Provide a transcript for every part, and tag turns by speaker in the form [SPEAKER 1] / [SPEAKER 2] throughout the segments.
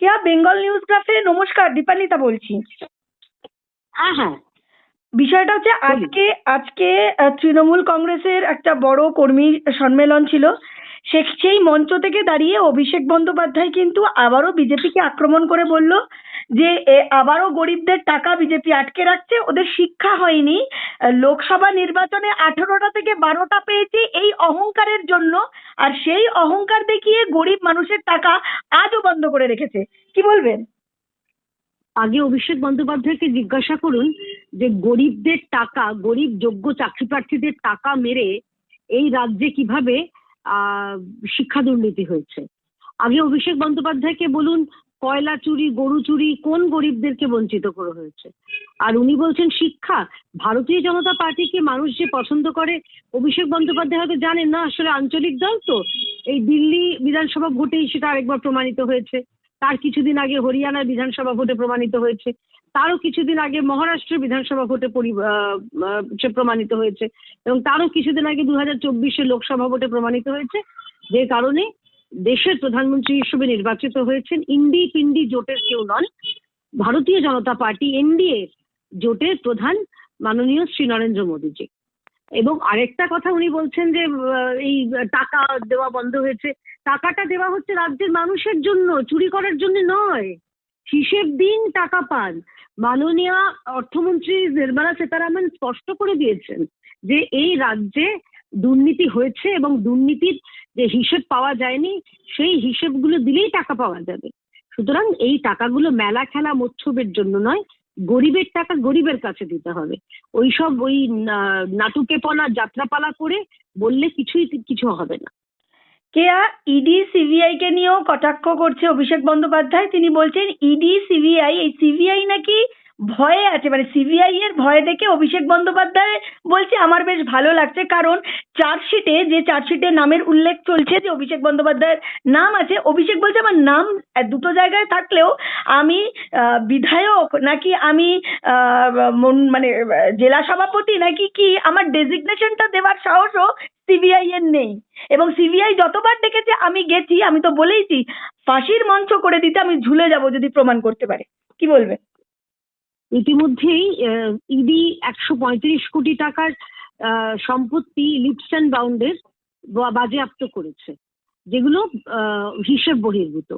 [SPEAKER 1] কেয়া Bengal news গ্রাফে নমস্কার দীপান্বিতা বলছি।
[SPEAKER 2] হ্যাঁ হ্যাঁ।
[SPEAKER 1] বিষয়টা হচ্ছে আজকে আজকে তৃণমূল কংগ্রেসের একটা বড় কর্মী সম্মেলন ছিল। সেই মঞ্চ থেকে দাঁড়িয়ে অভিষেক বন্দ্যোপাধ্যায় কিন্তু আবারও বিজেপিকে আক্রমণ করে বলল যে আবারও গরিবদের টাকা বিজেপি আটকে রাখছে ওদের শিক্ষা হয়নি। লোকসভা নির্বাচনে আঠেরোটা থেকে বারোটা পেয়েছে এই অহংকারের জন্য। আর সেই অহংকার দেখিয়ে গরিব মানুষের টাকা আজও বন্ধ করে রেখেছে। কি বলবেন?
[SPEAKER 2] আগে অভিষেক বন্দ্যোপাধ্যায়কে জিজ্ঞাসা করুন যে গরিবদের টাকা, গরিব যোগ্য চাকরি প্রার্থীদের টাকা মেরে এই রাজ্যে কীভাবে শিক্ষা দুর্নীতি হয়েছে? আগে অভিষেক বন্দ্যোপাধ্যায়কে বলুন কয়লা চুরি, গরু চুরি কোন গরিবদেরকে বঞ্চিত করা হয়েছে? আর উনি বলছেন শিক্ষা, ভারতীয় জনতা পার্টিকে মানুষ যে পছন্দ করে, অভিষেক বন্দ্যোপাধ্যায় হয়তো জানেন না, আসলে আঞ্চলিক দল তো, এই দিল্লি বিধানসভা ভোটেই সেটা আরেকবার প্রমাণিত হয়েছে। তার কিছুদিন আগে হরিয়ানার বিধানসভা ভোটে প্রমাণিত হয়েছে। তারও কিছুদিন আগে মহারাষ্ট্রের বিধানসভা ভোটে প্রমাণিত হয়েছে। এবং তারও কিছুদিন আগে দু হাজার চব্বিশে লোকসভা ভোটে প্রমাণিত হয়েছে। যে কারণে দেশের প্রধানমন্ত্রী হিসেবে নির্বাচিত হয়েছেন ইন্ডি পিন্ডি জোটের কেউ নন। ভারতীয় জনতা পার্টি এনডিএ জোটের প্রধান মাননীয় শ্রী নরেন্দ্র মোদীজি। এবং আরেকটা কথা উনি বলছেন যে এই টাকা দেওয়া বন্ধ হয়েছে। টাকাটা দেওয়া হচ্ছে রাজ্যের মানুষের জন্য, চুরি করার জন্য নয়। হিসেব দিন, টাকা পান। মাননীয় অর্থমন্ত্রী নির্মলা সীতারামন স্পষ্ট করে দিয়েছেন যে এই রাজ্যে দুর্নীতি হয়েছে এবং দুর্নীতির যে হিসেব পাওয়া যায়নি, সেই হিসেবগুলো দিলেই টাকা পাওয়া যাবে। সুতরাং এই টাকাগুলো মেলা খেলা মৎসবের জন্য নয়, গরিবের টাকা গরিবের কাছে দিতে হবে। ওইসব ওই নাটুকেপনা, যাত্রাপালা করে বললে কিছুই, কিছু হবে না।
[SPEAKER 1] কেয়া ইডি সিবিআই কে নিয়েও কটাক্ষ করছে অভিষেক বন্দ্যোপাধ্যায়। তিনি বলছেন ইডি সিবিআই এই সিবিআই নাকি ভয়ে আছে মানে সিবিআই এর ভয় দেখে অভিষেক বন্দ্যোপাধ্যায় বলছে, আমার বেশ ভালো লাগছে। কারণ চার্জশিটে, যে চার্জশিটে নামের উল্লেখ চলছে যে অভিষেক বন্দ্যোপাধ্যায়ের নাম আছে, অভিষেক বলছে, আমার নাম দুটো জায়গায় থাকলেও আমি বিধায়ক নাকি আমি মন- মানে জেলা সভাপতি নাকি কি, আমার ডেজিগনেশনটা দেওয়ার সাহসও সিবিআই এর নেই। এবং সিবিআই যতবার ডেকেছে আমি গেছি, আমি তো বলেইছি, ফাঁসির মঞ্চ করে দিতে আমি ঝুলে যাব যদি প্রমাণ করতে পারে। কি বলবে?
[SPEAKER 2] ইতিমধ্যেই ইডি একশো পঁয়ত্রিশ কোটি টাকার সম্পত্তি লিপস অ্যান্ড বাউন্ডের বাজেয়াপ্ত করেছে, যেগুলো হিসেব বহির্ভূত।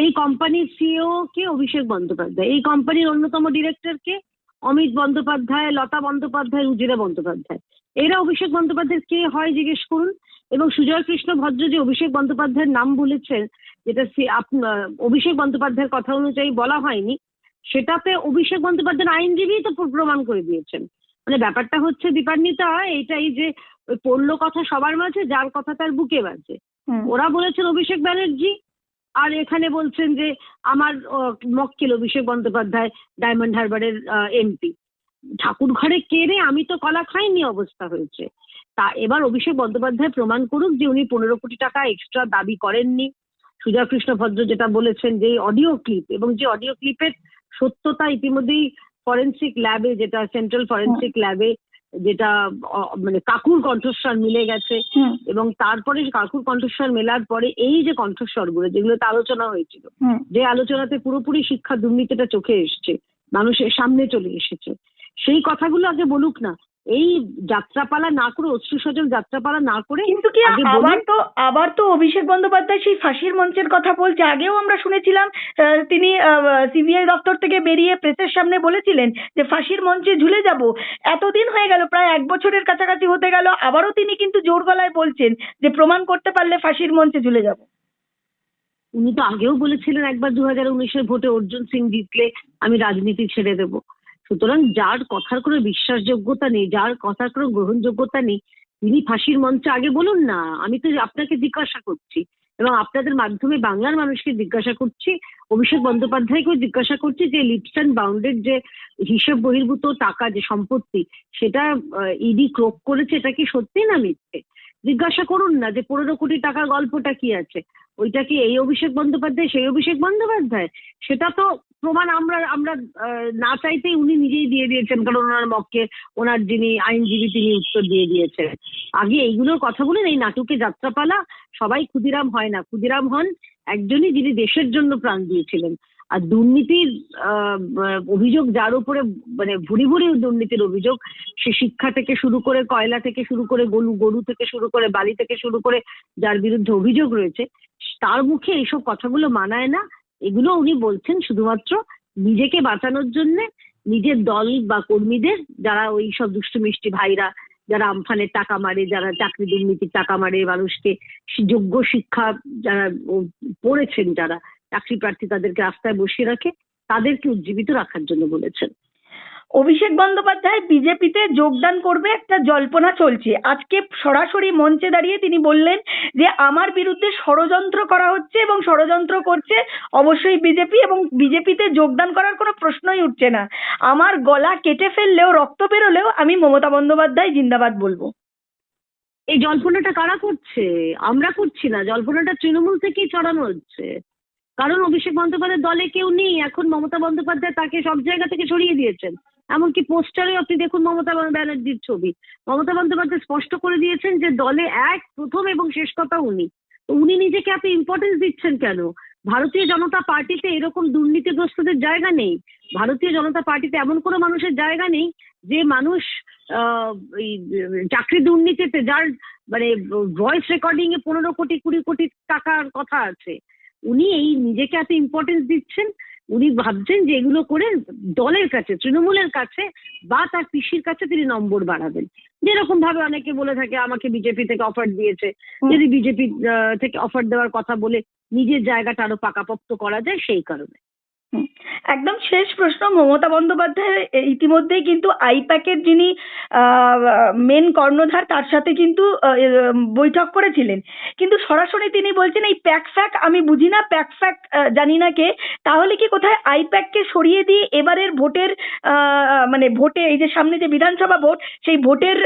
[SPEAKER 2] এই কোম্পানির সিও কে অভিষেক বন্দ্যোপাধ্যায়, এই কোম্পানির অন্যতম ডিরেক্টর কে অমিত বন্দ্যোপাধ্যায়, লতা বন্দ্যোপাধ্যায় রুজিরা বন্দ্যোপাধ্যায়। এরা অভিষেক বন্দ্যোপাধ্যায় কে হয় জিজ্ঞেস করুন। এবং সুজয় কৃষ্ণ ভদ্র যে অভিষেক বন্দ্যোপাধ্যায়ের নাম বলেছেন, যেটা অভিষেক বন্দ্যোপাধ্যায়ের কথা অনুযায়ী বলা হয়নি সেটাতে অভিষেক বন্দ্যোপাধ্যায়ের আইনজীবী তো প্রমাণ করে দিয়েছেন। মানে ব্যাপারটা হচ্ছে দীপান্বিতা এইটাই যে পড়ল কথা সবার মাঝে যার কথা তার বুকে বাজে। ওরা বলেছেন অভিষেক ব্যানার্জি আর এখানে বলছেন যে আমার মক্কেল অভিষেক বন্দ্যোপাধ্যায় ডায়মন্ড হারবারের এমপি। ঠাকুর ঘরে কেড়ে আমি তো কলা খাইনি অবস্থা হয়েছে। তা এবার অভিষেক বন্দ্যোপাধ্যায় প্রমাণ করুক যে উনি পনেরো কোটি টাকা এক্সট্রা দাবি করেননি। সুজয় কৃষ্ণ ভদ্র যেটা বলেছেন যে অডিও ক্লিপ এবং যে অডিও ক্লিপের সত্যতা ইতিমধ্যেই ফরেন্সিক ল্যাবে যেটা সেন্ট্রাল ফরেন্সিক ল্যাবে যেটা মানে কাকুর কণ্ঠস্বর মিলে গেছে এবং তারপরে কাকুর কণ্ঠস্বর মেলার পরে এই যে কণ্ঠস্বরগুলো যেগুলোতে আলোচনা হয়েছিল যে আলোচনাতে পুরোপুরি শিক্ষা দুর্নীতিটা চোখে এসছে মানুষের সামনে চলে এসেছে সেই কথাগুলো আগে বলুক না। এই যাত্রাপালা না করে অশ্রু সজল যাত্রাপালা না করে
[SPEAKER 1] কিন্তু কি আবার তো আবার তো অভিষেক বন্দ্যোপাধ্যায় সেই ফাঁসির মঞ্চের কথা বলছে। আগেও আমরা শুনেছিলাম তিনি সিবিআই দপ্তর থেকে বেরিয়ে প্রেসের সামনে বলেছিলেন যে ফাঁসির মঞ্চে ঝুলে যাব। এতদিন হয়ে গেল প্রায় এক বছরের কাছাকাছি হতে গেল। আবারও তিনি কিন্তু জোর গলায় বলছেন যে প্রমাণ করতে পারলে ফাঁসির মঞ্চে ঝুলে যাব।
[SPEAKER 2] উনি তো আগেও বলেছিলেন একবার দু হাজার উনিশের ভোটে অর্জুন সিং জিতলে আমি রাজনীতি ছেড়ে দেব। সুতরাং যার কথার কোনো বিশ্বাসযোগ্যতা নেই, যার কথার কোনো গ্রহণযোগ্যতা নেই, তিনি ফাঁসির মঞ্চে আগে বলুন না। আমি তো আপনাকে জিজ্ঞাসা করছি এবং আপনাদের মাধ্যমে বাংলার মানুষকে জিজ্ঞাসা করছি, অভিষেক বন্দ্যোপাধ্যায়কেও জিজ্ঞাসা করছি যে লিপস অ্যান্ড বাউন্ডের যে হিসেব বহির্ভূত টাকা, যে সম্পত্তি, সেটা ইডি ক্রোক করেছে, এটা কি সত্যি না মিথ্যে? জিজ্ঞাসা করুন না যে পনেরো কোটি টাকার গল্পটা কি আছে। ওইটা কি এই অভিষেক বন্দ্যোপাধ্যায়, সেই অভিষেক বন্দ্যোপাধ্যায়? সেটা তো প্রমাণ আমরা আমরা না চাইতেই উনি নিজেই দিয়ে দিয়েছেন, কারণ ওনার মক্কে ওনার যিনি আইনজীবী তিনি উত্তর দিয়ে দিয়েছেন। আগে এইগুলোর কথা বলেন, এই নাটকে যাত্রাপালা, সবাই ক্ষুদিরাম হয় না। ক্ষুদিরাম হন একজনই যিনি দেশের জন্য প্রাণ দিয়েছিলেন। আর দুর্নীতির অভিযোগ যার উপরে মানে ভুরি ভুরি দুর্নীতির অভিযোগ, সে শিক্ষা থেকে শুরু করে কয়লা থেকে শুরু করে গরু গরু থেকে শুরু করে বালি থেকে শুরু করে যার বিরুদ্ধে অভিযোগ রয়েছে, তার মুখে এইসব কথাগুলো মানায় না। এগুলো উনি বলছেন শুধুমাত্র নিজেকে বাঁচানোর জন্য নিজের দল বা কর্মীদের যারা ওই সব দুষ্টু মিষ্টি ভাইরা যারা আমফানের টাকা মারে, যারা চাকরি দুর্নীতির টাকা মারে, মানুষকে যোগ্য শিক্ষা যারা পড়েছেন যারা, চাকরি প্রার্থী তাদেরকে রাস্তায় বসিয়ে রাখে, তাদেরকে উজ্জীবিত রাখার জন্য বলেছেন।
[SPEAKER 1] অভিষেক বন্দ্যোপাধ্যায় বিজেপিতে যোগদান করবে একটা জল্পনা চলছে। আজকে সরাসরি মঞ্চে দাঁড়িয়ে তিনি বললেন যে, আমার বিরুদ্ধে ষড়যন্ত্র করা হচ্ছে এবং ষড়যন্ত্র করছে অবশ্যই বিজেপি এবং বিজেপিতে যোগদান করার কোনো প্রশ্নই উঠছে না। আমার গলা কেটে ফেললেও, রক্ত বেরোলেও আমি মমতা বন্দ্যোপাধ্যায় জিন্দাবাদ বলব।
[SPEAKER 2] এই জল্পনাটা কারা করছে? আমরা করছি না। জল্পনাটা তৃণমূল থেকেই ছড়ানো হচ্ছে। কারণ অভিষেক বন্দ্যোপাধ্যায়ের দলে কেউ নেই। এখন মমতা বন্দ্যোপাধ্যায় তাকে সব জায়গা থেকে সরিয়ে দিয়েছেন। এমনকি পোস্টারে আপনি দেখুন মমতা ব্যানার্জির ছবি। মমতা বন্দ্যোপাধ্যায় স্পষ্ট করে দিয়েছেন যে দলে এক, প্রথম এবং শেষ কথা উনি। তো উনি নিজেকে এত ইম্পর্টেন্স দিচ্ছেন কেন? ভারতীয় জনতা পার্টিতে এরকম দুর্নীতিগ্রস্তদের জায়গা নেই। ভারতীয় জনতা পার্টিতে এমন কোনো মানুষের জায়গা নেই যে মানুষ চাকরি দুর্নীতিতে যার মানে ভয়েস রেকর্ডিং এ পনেরো কোটি, কুড়ি কোটি টাকার কথা আছে। উনি এই নিজেকে এত ইম্পর্টেন্স দিচ্ছেন উনি ভাবছেন যে এগুলো করে দলের কাছে তৃণমূলের কাছে বা তার পিসির কাছে তিনি নম্বর বাড়াবেন। যেরকম ভাবে অনেকে বলে থাকে আমাকে বিজেপি থেকে অফার দিয়েছে। যদি বিজেপি থেকে অফার দেওয়ার কথা বলে নিজের জায়গাটা আরও পাকাপোক্ত করা যায় সেই কারণে।
[SPEAKER 1] একদম শেষ প্রশ্ন, মমতা বন্দ্যোপাধ্যায় ইতিমধ্যেই কিন্তু আইপ্যাকের যিনি মেন কর্ণধার, তার সাথে কিন্তু বৈঠক করেছিলেন। কিন্তু সরাসরি তিনি বলছেন, এই প্যাক ফ্যাক আমি বুঝি না, প্যাক ফ্যাক জানি না কে। তাহলে কি কোথায় আইপ্যাককে সরিয়ে দিয়ে এবারের ভোটের মানে ভোটে এই যে সামনে যে বিধানসভা ভোট, সেই ভোটের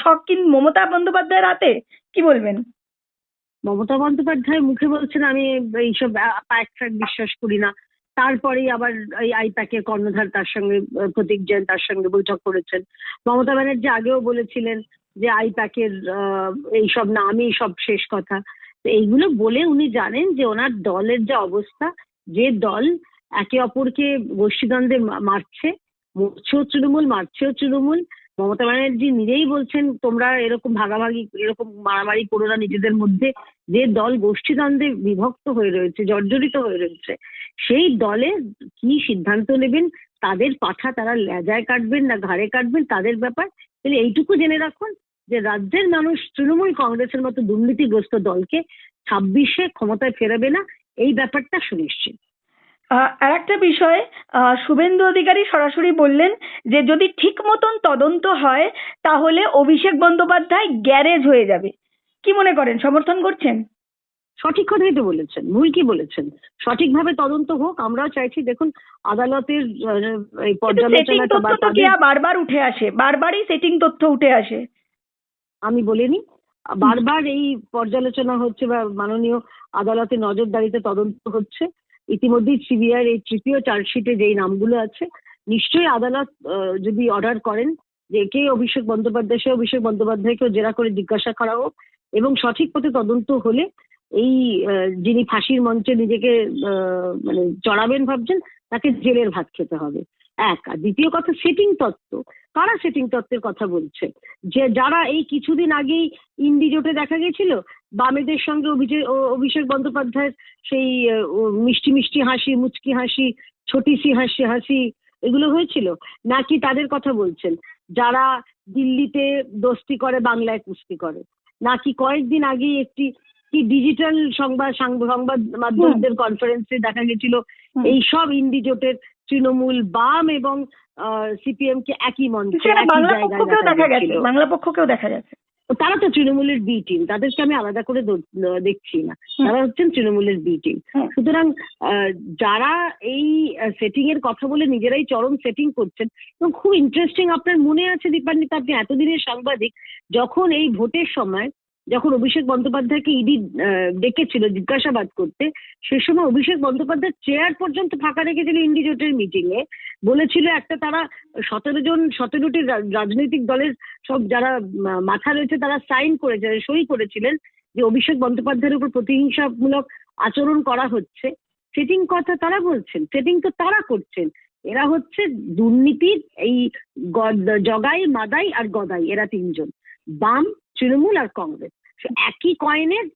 [SPEAKER 1] ছক কি মমতা বন্দ্যোপাধ্যায়ের হাতে? কি বলবেন?
[SPEAKER 2] মমতা বন্দ্যোপাধ্যায় মুখে বলছেন, আমি এইসব প্যাক ফ্যাক বিশ্বাস করি না। তারপরেই আবার এই আইপ্যাকের কর্ণধার তার সঙ্গে প্রতীক জৈন তার সঙ্গে বৈঠক করেছেন। মমতা ব্যানার্জি আগেও বলেছিলেন যে আইপ্যাকের এইসব নামই সব শেষ কথা। এইগুলো বলে উনি জানেন যে ওনার দলের যে অবস্থা, যে দল একে অপরকে গোষ্ঠীদ্বন্দ্বে মারছে মরছেও তৃণমূল, মারছেও তৃণমূল মমতা ব্যানার্জি নিজেই বলছেন, তোমরা এরকম ভাগাভাগি, এরকম মারামারি করো না নিজেদের মধ্যে। যে দল গোষ্ঠীদ্বন্দ্বে বিভক্ত হয়ে রয়েছে, জর্জরিত হয়ে রয়েছে, সেই দলে কি সিদ্ধান্ত নেবেন? তাদের পাঠা তারা লেজায় কাটবেন না ঘাড়ে কাটবেন? তাদের ব্যাপার? তাহলে এইটুকু জেনে রাখুন যে রাজ্যের মানুষ তৃণমূল কংগ্রেসের মতো দুর্নীতিগ্রস্ত দলকে ছাব্বিশে ক্ষমতায় ফেরাবে না, এই ব্যাপারটা সুনিশ্চিত।
[SPEAKER 1] আর একটা বিষয় আহ, শুভেন্দু অধিকারী সরাসরি বললেন যে যদি ঠিক মতন তদন্ত হয় তাহলে অভিষেক বন্দ্যোপাধ্যায় গ্যারেজ হয়ে যাবে। কি মনে করেন? সমর্থন করছেন?
[SPEAKER 2] সঠিক কথাই তো বলেছেন ভুল কি বলেছেন? সঠিকভাবে তদন্ত হোক আমরাও চাইছি দেখুন আদালতের
[SPEAKER 1] কেয়া বারবার উঠে আসে? বারবারই সেটিং তথ্য উঠে আসে।
[SPEAKER 2] আমি বলিনি। বারবার এই পর্যালোচনা হচ্ছে বা মাননীয় আদালতে নজরদারিতে তদন্ত হচ্ছে। ইতিমধ্যেই সিবিআই এই তৃতীয় চার্জশিটে যেই নামগুলো আছে, নিশ্চয়ই আদালত যদি অর্ডার করেন যে কে অভিষেক বন্দ্যোপাধ্যায় সে অভিষেক বন্দ্যোপাধ্যায়কেও জেরা করে জিজ্ঞাসা করা হোক এবং সঠিক পথে তদন্ত হলে এই যিনি ফাঁসির মঞ্চে নিজেকে মানে চড়াবেন ভাবছেন, তাকে জেলের ভাত খেতে হবে। এক। আর দ্বিতীয় কথা সেটিং তত্ত্ব। কারা সেটিং তত্ত্বের কথা বলছে? যে যারা এই কিছুদিন আগেই ইন্ডি জোটে দেখা গেছিল বামেদের সঙ্গে অভিষেক অভিষেক বন্দ্যোপাধ্যায়ের সেই মিষ্টি মিষ্টি হাসি, মুচকি হাসি, ছোটিসি হাসি হাসি, এগুলো হয়েছিল? নাকি তাদের কথা বলছেন? যারা দিল্লিতে দোস্তি করে, বাংলায় কুস্তি করে। নাকি কয়েকদিন আগেই একটি কি ডিজিটাল সংবাদ সংবাদ মাধ্যমদের কনফারেন্সে দেখা গেছিল এই সব ইন্ডি জোটের তৃণমূল বাম এবং সিপিএম কে একই মঞ্চে
[SPEAKER 1] বাংলা পক্ষকেও দেখা গেছে। বাংলা পক্ষকেও দেখা গেছে।
[SPEAKER 2] তারা তো তৃণমূলের বি টিম তাদেরকে আমি আলাদা করে দেখছি না। তারা হচ্ছেন তৃণমূলের বি টিম সুতরাং যারা এই সেটিং এর কথা বলে নিজেরাই চরম সেটিং করছেন এবং খুব ইন্টারেস্টিং আপনার মনে আছে দীপান্বিতা আপনি এতদিনের সাংবাদিক যখন এই ভোটের সময় যখন অভিষেক বন্দ্যোপাধ্যায়কে ইডি ডেকেছিল জিজ্ঞাসাবাদ করতে, সে সময় অভিষেক বন্দ্যোপাধ্যায় চেয়ার পর্যন্ত ফাঁকা রেখেছিল ইন্ডিজোটের মিটিং এ বলেছিল একটা তারা সতেরো জন, সতেরোটি রাজনৈতিক দলের সব যারা মাথা রয়েছে তারা সাইন করেছে সই করেছিলেন যে অভিষেক বন্দ্যোপাধ্যায়ের উপর প্রতিহিংসামূলক আচরণ করা হচ্ছে। সেটিং কথা তারা বলছেন, সেটিং তো তারা করছেন। এরা হচ্ছে দুর্নীতির এই জগাই, মাদাই আর গদাই, এরা তিনজন। বাম তৃণমূল আর কংগ্রেস। একই কয়েনের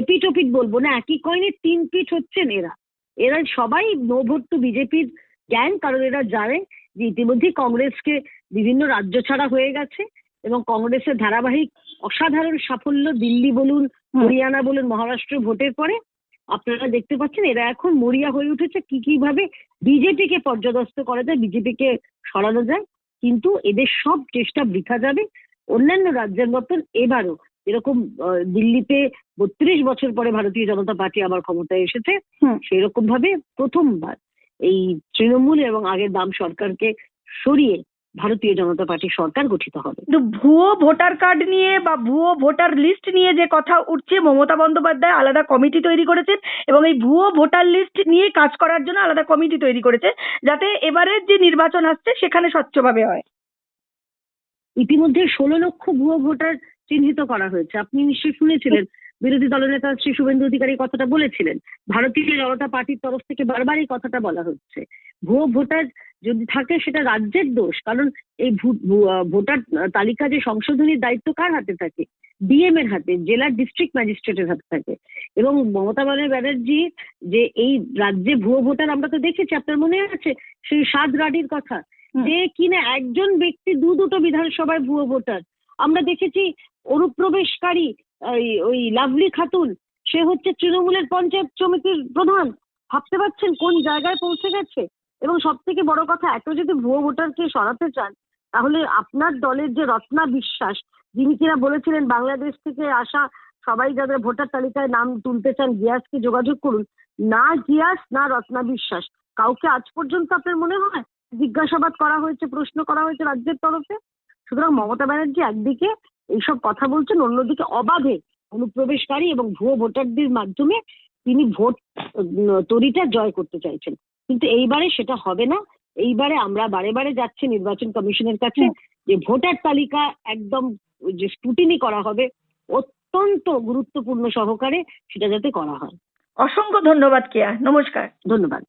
[SPEAKER 2] এপিট ওপিট বলব না একই কয়েনের তিন পিঠ হচ্ছেন এরা। এরা সবাই নো ভোট টু বিজেপির জ্ঞান কারণ এরা জানে যে ইতিমধ্যেই কংগ্রেসকে বিভিন্ন রাজ্য ছাড়া হয়ে গেছে এবং কংগ্রেসের ধারাবাহিক অসাধারণ সাফল্য দিল্লি বলুন হরিয়ানা বলুন মহারাষ্ট্র ভোটের পরে আপনারা দেখতে পাচ্ছেন এরা এখন মরিয়া হয়ে উঠেছে কি কীভাবে বিজেপিকে পর্যদস্ত করা যায় বিজেপিকে সরানো যায়। কিন্তু এদের সব চেষ্টা বৃথা যাবে। অন্যান্য রাজ্যের মতন এবারও এরকম আহ, দিল্লিতে বত্রিশ বছর পরে ভারতীয় জনতা পার্টি আবার ক্ষমতায় এসেছে
[SPEAKER 1] হুম।
[SPEAKER 2] সেই রকম ভাবে প্রথমবার এই তৃণমূল এবং আগের বাম সরকারকে সরিয়ে ভারতীয় জনতা পার্টি সরকার গঠিত হবে
[SPEAKER 1] কিন্তু ভুয়ো ভোটার কার্ড নিয়ে বা ভুয়ো ভোটার লিস্ট নিয়ে যে কথা উঠছে মমতা বন্দ্যোপাধ্যায় আলাদা কমিটি তৈরি করেছেন এবং এই ভুয়ো ভোটার লিস্ট নিয়ে কাজ করার জন্য আলাদা কমিটি তৈরি করেছে যাতে এবারের যে নির্বাচন আসছে সেখানে স্বচ্ছভাবে হয়
[SPEAKER 2] ইতিমধ্যে ষোলো লক্ষ ভুয়ো ভোটার চিহ্নিত করা হয়েছে। আপনি নিশ্চয়ই শুনেছিলেন, বিরোধী দলনেতা শ্রী শুভেন্দু অধিকারী কথাটা বলেছিলেন। ভারতীয় জনতা পার্টির তরফ থেকে বারবার এই কথাটা বলা হচ্ছে। ভুয়ো ভোটার যদি থাকে, সেটা রাজ্যের দোষ। কারণ এই ভোটার তালিকা যে সংশোধনীর দায়িত্ব কার হাতে থাকে? ডিএম এর হাতে জেলার ডিস্ট্রিক্ট ম্যাজিস্ট্রেটের হাতে থাকে। এবং মমতা ব্যানার্জি যে এই রাজ্যে ভুয়ো ভোটার আমরা তো দেখেছি, আপনার মনে আছে? সেই সাত রাডির কথা। যে কিনা একজন ব্যক্তি দু দুটো বিধানসভায় ভুয়ো ভোটার। আমরা দেখেছি অনুপ্রবেশকারী ওই ওই লাভলি খাতুন সে হচ্ছে তৃণমূলের পঞ্চায়েত সমিতির প্রধান। ভাবতে পারছেন কোন জায়গায় পৌঁছে গেছে? এবং সব থেকে বড় কথা এত যদি ভুয়ো ভোটারকে সরাতে চান তাহলে আপনার দলের যে রত্না বিশ্বাস যিনি কিনা বলেছিলেন বাংলাদেশ থেকে আসা সবাই যাদের ভোটার তালিকায় নাম তুলতে চান গিয়াসকে যোগাযোগ করুন। না গিয়াস না রত্না বিশ্বাস। কাউকে আজ পর্যন্ত আপনার মনে হয়? জিজ্ঞাসাবাদ করা হয়েছে প্রশ্ন করা হয়েছে রাজ্যের তরফে। সুতরাং মমতা ব্যানার্জি একদিকে এইসব কথা বলছেন অন্যদিকে অবাধে অনুপ্রবেশকারী এবং ভুয়ো ভোটারদের মাধ্যমে তিনি ভোট তরিটা জয় করতে চাইছেন। কিন্তু এইবারে সেটা হবে না। এইবারে আমরা বারে বারে যাচ্ছি নির্বাচন কমিশনের কাছে যে ভোটার তালিকা একদম যে স্ক্রুটিনি করা হবে অত্যন্ত গুরুত্বপূর্ণ সহকারে সেটা যাতে করা হয়।
[SPEAKER 1] অসংখ্য ধন্যবাদ কেয়া। নমস্কার।
[SPEAKER 2] ধন্যবাদ।